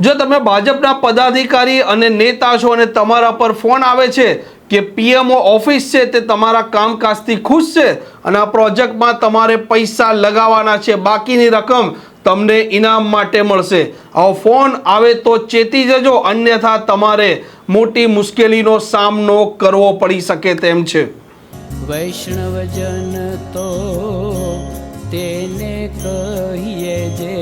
જો તમે ભાજપના પદાધિકારી અને નેતા છો અને તમારા પર ફોન આવે છે કે પીએમઓ ઓફિસ છે તે તમારા કામકાજથી ખુશ છે અને આ પ્રોજેક્ટમાં તમારે પૈસા લગાવવાના છે, બાકીની રકમ તમને ઇનામ માટે મળશે. આવો ફોન આવે તો ચેતી જજો, અન્યથા તમારે મોટી મુશ્કેલીનો સામનો કરવો પડી શકે તેમ છે. વૈષ્ણવજન તો તેને કહીએ જે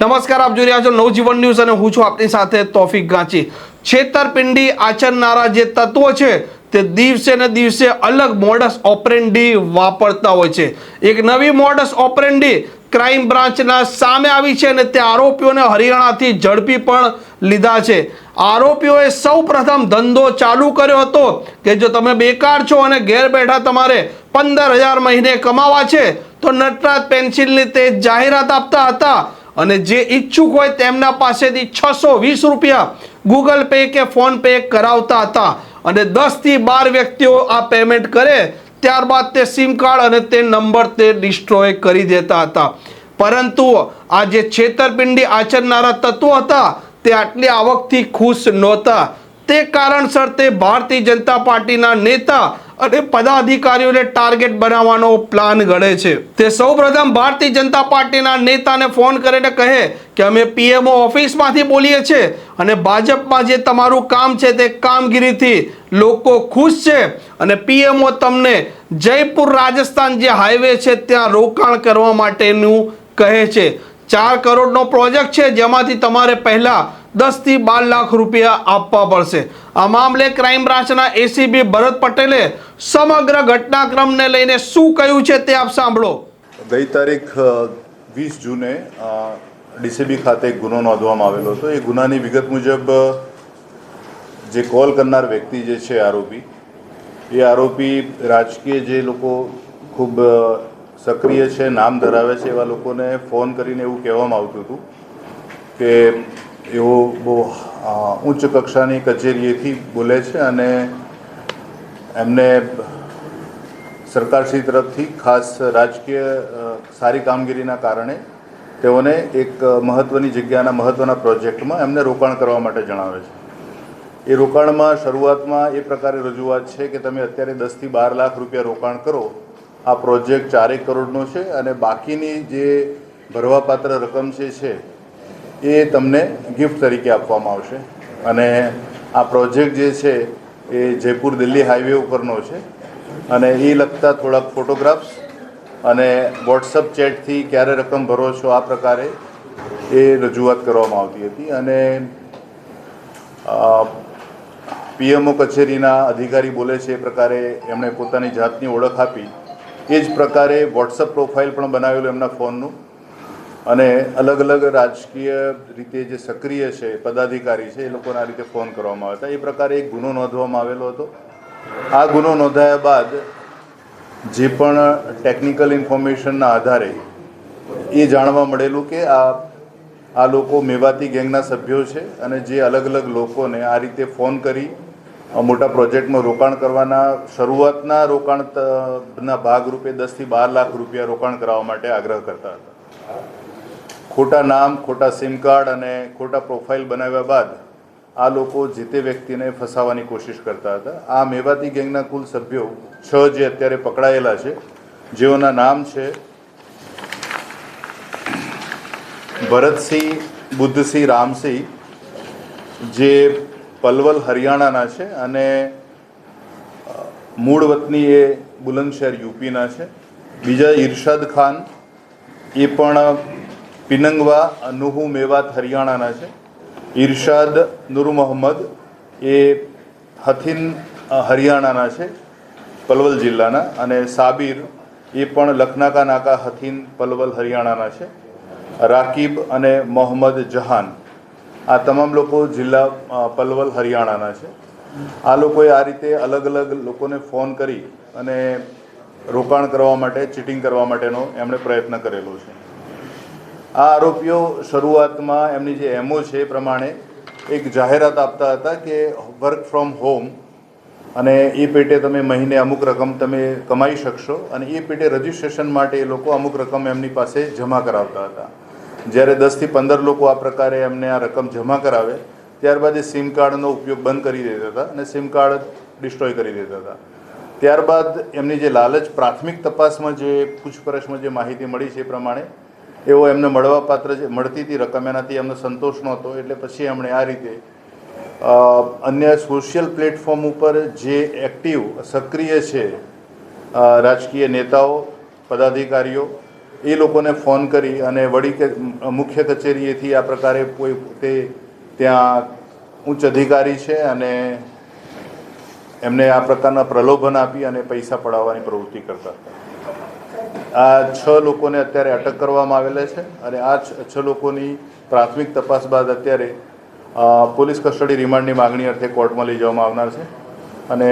નમસ્કાર, આપ જોઈ રહ્યા છો નવજીવન ન્યૂઝ અને હું છું આપની સાથે તોફિક ગાંચી. છેતરપિંડી આચરનારા જે તત્વો છે, તે દિવસે ને દિવસે અલગ મોડસ ઓપરેન્ડી વાપરતા હોય છે. એક નવી મોડસ ઓપરેન્ડી ક્રાઇમ બ્રાન્ચના સામે આવી છે અને તે આરોપીઓને હરિયાણાથી ઝડપી પણ લીધા છે. આરોપીઓએ સૌ પ્રથમ ધંધો ચાલુ કર્યો હતો કે જો તમે બેકાર છો અને ઘેર બેઠા તમારે પંદર હજાર મહિને કમાવા છે, તો નટરાજ પેન્સિલની તે જાહેરાત આપતા હતા અને જે ઈચ્છુક હોય તેમના પાસેથી છસો વીસ રૂપિયા ગૂગલ પે કે ફોન પે કરાવતા હતા. અને દસથી બાર વ્યક્તિઓ આ પેમેન્ટ કરે ત્યારબાદ તે સિમ કાર્ડ અને તે નંબર તે ડિસ્ટ્રોય કરી દેતા હતા. પરંતુ આ જે છેતરપિંડી આચરનારા તત્વો હતા, તે આટલી આવકથી ખુશ નહોતા. તે કારણસર તે ભારતીય જનતા પાર્ટીના નેતા અને પદાધિકારીઓને ટાર્ગેટ બનાવવાનો પ્લાન ઘડે છે. તે સૌપ્રથમ ભારતીય જનતા પાર્ટીના નેતાને ફોન કરીને કહે કે અમે પીએમઓ ઓફિસમાંથી બોલીએ છીએ અને ભાજપમાં જે તમારું કામ છે તે કામગીરીથી લોકો ખુશ છે અને પીએમઓ તમને જયપુર, રાજસ્થાન જે હાઈવે છે ત્યાં રોકાણ કરવા માટેનું કહે છે. ચાર કરોડનો પ્રોજેક્ટ છે જેમાંથી તમારે પહેલા દસથી બાર લાખ રૂપિયા આપવા પડશે. આ મામલે ક્રાઇમ બ્રાન્ચના એસીબી ભરત પટેલે સમગ્ર ઘટનાક્રમને લઈને શું કહ્યું છે તે આપ સાંભળો. ગઈ તારીખ વીસ જૂને ડીસીબી ખાતે ગુનો નોંધવામાં આવેલો હતો. એ ગુનાની વિગત મુજબ જે કોલ કરનાર વ્યક્તિ જે છે, આરોપી, એ આરોપી રાજકીય જે લોકો ખૂબ સક્રિય છે, નામ ધરાવે છે એવા લોકોને ફોન કરીને એવું કહેવામાં આવતું હતું કે એઓ બહુ ઉચ્ચ કક્ષાની કચેરીએથી બોલે છે અને એમને સરકારશ્રી તરફથી ખાસ રાજકીય સારી કામગીરીના કારણે તેઓને એક મહત્ત્વની જગ્યાના મહત્ત્વના પ્રોજેક્ટમાં એમને રોકાણ કરવા માટે જણાવે છે. એ રોકાણમાં શરૂઆતમાં એ પ્રકારે રજૂઆત છે કે તમે અત્યારે દસથી બાર લાખ રૂપિયા રોકાણ કરો. આ પ્રોજેક્ટ ચારેક કરોડનો છે અને બાકીની જે ભરવાપાત્ર રકમ જે છે એ તમને ગિફ્ટ તરીકે આપવામાં આવશે. અને આ પ્રોજેક્ટ જે છે એ જયપુર દિલ્હી હાઈવે ઉપરનો છે. અને એ લગતા થોડાક ફોટોગ્રાફ્સ અને વોટ્સઅપ ચેટથી ક્યારે રકમ ભરો છો આ પ્રકારે એ રજૂઆત કરવામાં આવતી હતી. અને પીએમઓ કચેરીના અધિકારી બોલે છે એ પ્રકારે એમણે પોતાની જાતની ઓળખ આપી. એ જ પ્રકારે વોટ્સઅપ પ્રોફાઇલ પણ બનાવેલું એમના ફોનનું. અને અલગ અલગ રાજકીય રીતે જે સક્રિય છે, પદાધિકારી છે, એ લોકોને રીતે ફોન કરવામાં આવ્યા હતા. એ પ્રકારે એક ગુનો નોંધવામાં આવેલો હતો. આ ગુનો નોંધાયા બાદ જે પણ ટેકનિકલ ઇન્ફોર્મેશનના આધારે એ જાણવા મળેલું કે આ આ લોકો મેવાતી ગેંગના સભ્યો છે અને જે અલગ અલગ લોકોને આ રીતે ફોન કરી મોટા પ્રોજેક્ટમાં રોકાણ કરવાના શરૂઆતના રોકાણ ત- ના ભાગરૂપે દસથી બાર લાખ રૂપિયા રોકાણ કરાવવા માટે આગ્રહ કરતા હતા. ખોટા નામ, ખોટા સિમ કાર્ડ અને ખોટા પ્રોફાઇલ બનાવ્યા બાદ આ લોકો જે તે વ્યક્તિને ફસાવવાની કોશિશ કરતા હતા. આ મેવાતી ગેંગના કુલ સભ્યો છ જે અત્યારે પકડાયેલા છે, જેઓના નામ છે ભરતસિંહ, બુદ્ધસિંહ રામસિંહ, જે પલવલ હરિયાણાના છે અને મૂળ વતની એ બુલંદશહેર યુપીના છે. બીજા ઇરશાદ ખાન, એ પણ પિનંગવા નુહુ મેવાત હરિયાણાના છે. ઇરશાદ નુર મોહમ્મદ એ હથિન હરિયાણાના છે, પલવલ જિલ્લાના. અને સાબિર એ પણ લખનાકા નાકા હથિન, પલવલ હરિયાણાના છે. રાકીબ અને મોહમ્મદ જહાન આ તમામ લોકો જિલ્લા પલવલ હરિયાણાના છે. આ લોકોએ આ રીતે અલગ અલગ લોકોને ફોન કરી અને રોકાણ કરવા માટે, ચીટિંગ કરવા માટેનો એમણે પ્રયત્ન કરેલો છે. આ આરોપીઓ શરૂઆતમાં એમની જે એમઓ છે એ પ્રમાણે એક જાહેરાત આપતા હતા કે વર્ક ફ્રોમ હોમ અને એ પેટે તમે મહિને અમુક રકમ તમે કમાઈ શકશો અને એ પેટે રજિસ્ટ્રેશન માટે એ લોકો અમુક રકમ એમની પાસે જમા કરાવતા હતા. જ્યારે દસથી પંદર લોકો આ પ્રકારે એમને આ રકમ જમા કરાવે, ત્યારબાદ એ સિમ કાર્ડનો ઉપયોગ બંધ કરી દેતા હતા અને સિમ કાર્ડ ડિસ્ટ્રોય કરી દેતા હતા. ત્યારબાદ એમની જે લાલચ પ્રાથમિક તપાસમાં જે પૂછપરછમાં જે માહિતી મળી છે એ પ્રમાણે એવો એમને મળવાપાત્ર જે મળતી હતી રકમ, એનાથી એમને સંતોષ નહોતો. એટલે પછી એમણે આ રીતે અન્ય સોશિયલ પ્લેટફોર્મ ઉપર જે એક્ટિવ સક્રિય છે રાજકીય નેતાઓ, પદાધિકારીઓ, એ લોકોને ફોન કરી અને વડી કે, મુખ્ય કચેરીએથી આ પ્રકારે કોઈ તે ત્યાં ઉચ્ચ અધિકારી છે અને એમને આ પ્રકારના પ્રલોભન આપી અને પૈસા પડાવવાની પ્રવૃત્તિ કરતા હતા. આ છ લોકોને અત્યારે અટક કરવામાં આવેલા છે અને આ છ લોકોની પ્રાથમિક તપાસ બાદ અત્યારે પોલીસ કસ્ટડી રિમાન્ડની માગણી અર્થે કોર્ટમાં લઈ જવામાં આવનાર છે અને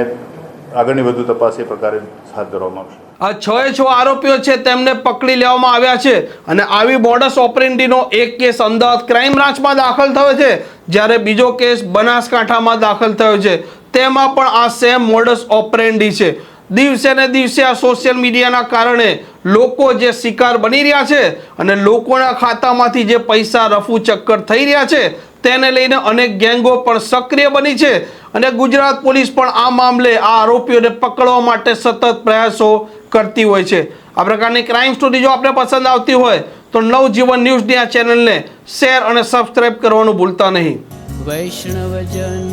આગળની વધુ તપાસ એ પ્રકારે હાથ ધરવામાં આવશે. આ છ એ છ આરોપીઓ છે તેમને પકડી લેવામાં આવ્યા છે અને આવી બોડસ ઓપરેન્ડીનો એક કેસ અમદાવાદ ક્રાઇમ બ્રાન્ચમાં દાખલ થયો છે, જ્યારે બીજો કેસ બનાસકાંઠામાં દાખલ થયો છે. તેમાં પણ આ સેમ મોડસ ઓપરેન્ડી છે. દિવસે ને દિવસે આ સોશિયલ મીડિયાના કારણે લોકો જે શિકાર બની રહ્યા છે અને લોકોના ખાતામાંથી જે પૈસા રફુ ચક્કર થઈ રહ્યા છે, તેને લઈને અનેક ગેંગો પણ સક્રિય બની છે અને ગુજરાત પોલીસ પણ આ મામલે આ આરોપીઓને પકડવા માટે સતત પ્રયાસો કરતી હોય છે. આ પ્રકારની ક્રાઇમ સ્ટોરી જો આપને પસંદ આવતી હોય, તો નવજીવન ન્યૂઝની આ ચેનલને શેર અને સબસ્ક્રાઇબ કરવાનું ભૂલતા નહીં. વૈષ્ણવજન